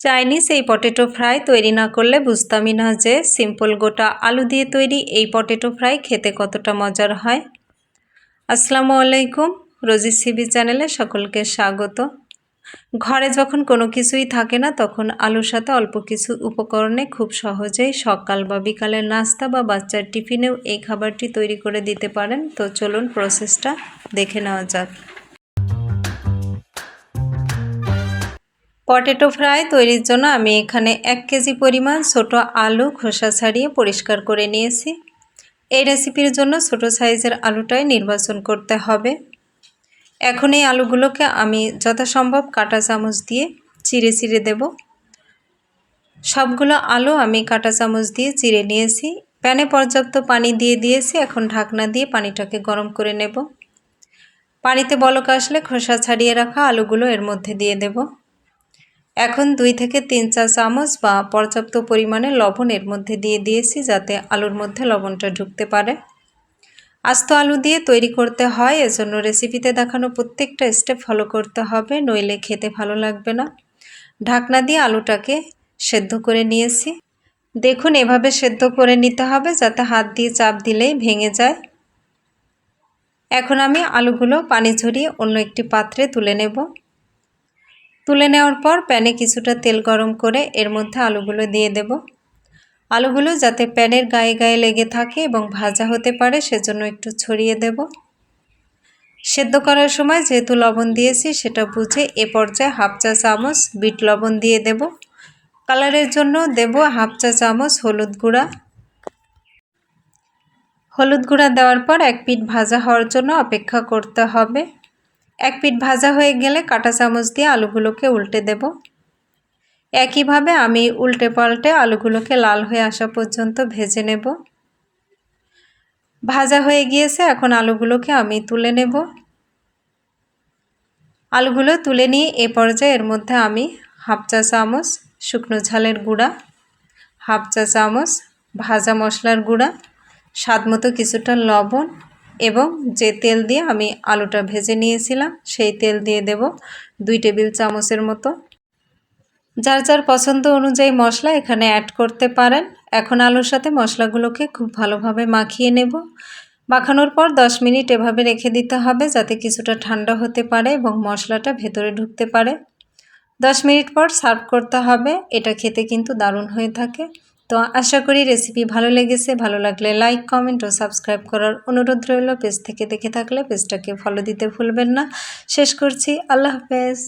Chinese এই potato fry তৈরি না করলে বুঝতামই না যে সিম্পল গোটা আলু দিয়ে তৈরি এই পটেটো ফ্রাই খেতে কতটা মজার হয়। আসসালামু আলাইকুম, রোজি সিবি চ্যানেলে সকলকে স্বাগত। ঘরে যখন কোনো কিছুই থাকে না, তখন আলুর সাথে অল্প কিছু উপকরণে খুব সহজেই সকাল বা বিকালের নাস্তা বা বাচ্চার টিফিনেও এই খাবারটি তৈরি করে দিতে পারেন। তো চলুন প্রসেসটা দেখে নেওয়া যাক। পটেটো ফ্রাই তৈরির জন্য আমি এখানে এক কেজি পরিমাণ ছোট আলু খোসা ছাড়িয়ে পরিষ্কার করে নিয়েছি। এই রেসিপির জন্য ছোট সাইজের আলুটাই নির্বাচন করতে হবে। এখন এই আলুগুলোকে আমি যথাসম্ভব কাটা চামচ দিয়ে চিড়ে চিড়ে দেব। সবগুলো আলু আমি কাটা চামচ দিয়ে চিড়ে নিয়েছি। প্যানে পর্যাপ্ত পানি দিয়ে দিয়েছি। এখন ঢাকনা দিয়ে পানিটাকে গরম করে নেব। পানিতে বলক আসলে খোসা ছাড়িয়ে রাখা আলুগুলো এর মধ্যে দিয়ে দেবো। এখন দুই থেকে তিন চা চামচ বা পর্যাপ্ত পরিমাণে লবণ এর মধ্যে দিয়ে দিয়েছি যাতে আলুর মধ্যে লবণটা ঢুকতে পারে। আস্ত আলু দিয়ে তৈরি করতে হয়, এজন্য রেসিপিতে দেখানো প্রত্যেকটা স্টেপ ফলো করতে হবে, নইলে খেতে ভালো লাগবে না। ঢাকনা দিয়ে আলুটাকে সেদ্ধ করে নিয়েছি। দেখুন, এভাবে সেদ্ধ করে নিতে হবে যাতে হাত দিয়ে চাপ দিলেই ভেঙে যায়। এখন আমি আলুগুলো পানি ঝরিয়ে অন্য একটি পাত্রে তুলে নেব। তুলে নেওয়ার পর প্যানে কিছুটা তেল গরম করে এর মধ্যে আলুগুলো দিয়ে দেব। আলুগুলো যাতে প্যানের গায়ে গায়ে লেগে থাকে এবং ভাজা হতে পারে সেজন্য একটু ছড়িয়ে দেব। সেদ্ধ করার সময় যেহেতু লবণ দিয়েছি সেটা বুঝে এ পর্যায়ে হাফ চা চামচ বিট লবণ দিয়ে দেব। কালারের জন্য দেব হাফ চা চামচ হলুদ গুঁড়া। হলুদ গুঁড়া দেওয়ার পর এক পিঠ ভাজা হওয়ার জন্য অপেক্ষা করতে হবে। এক পিঠ ভাজা হয়ে গেলে কাটা চামচ দিয়ে আলুগুলোকে উল্টে দেব। একইভাবে আমি উল্টে পাল্টে আলুগুলোকে লাল হয়ে আসা পর্যন্ত ভেজে নেব। ভাজা হয়ে গিয়েছে, এখন আলুগুলোকে আমি তুলে নেব। আলুগুলো তুলে নিয়ে এ পর্যায়ে এর মধ্যে আমি হাফ চা চামচ শুকনো ঝালের গুঁড়া, হাফ চা চামচ ভাজা মশলার গুঁড়া স্বাদ মতো কিছুটা লবণ এবং যে তেল দিয়ে আমি আলুটা ভেজে নিয়েছিলাম, সেই তেল দিয়ে দেব দুই টেবিল চামচের মতো। যার যার পছন্দ অনুযায়ী মশলা এখানে অ্যাড করতে পারেন। এখন আলুর সাথে মশলাগুলোকে খুব ভালোভাবে মাখিয়ে নেব। মাখানোর পর 10 মিনিট এভাবে রেখে দিতে হবে যাতে কিছুটা ঠান্ডা হতে পারে এবং মশলাটা ভেতরে ঢুকতে পারে। 10 মিনিট পর সার্ভ করতে হবে। এটা খেতে কিন্তু দারুণ হয়ে থাকে। তো আশা করি রেসিপি ভালো লেগেছে। ভালো লাগলে লাইক কমেন্ট ও সাবস্ক্রাইব করার অনুরোধ রইল। পেজ থেকে দেখে থাকলে পেজটাকে ফলো দিতে ভুলবেন না। শেষ করছি। আল্লাহ হাফেজ।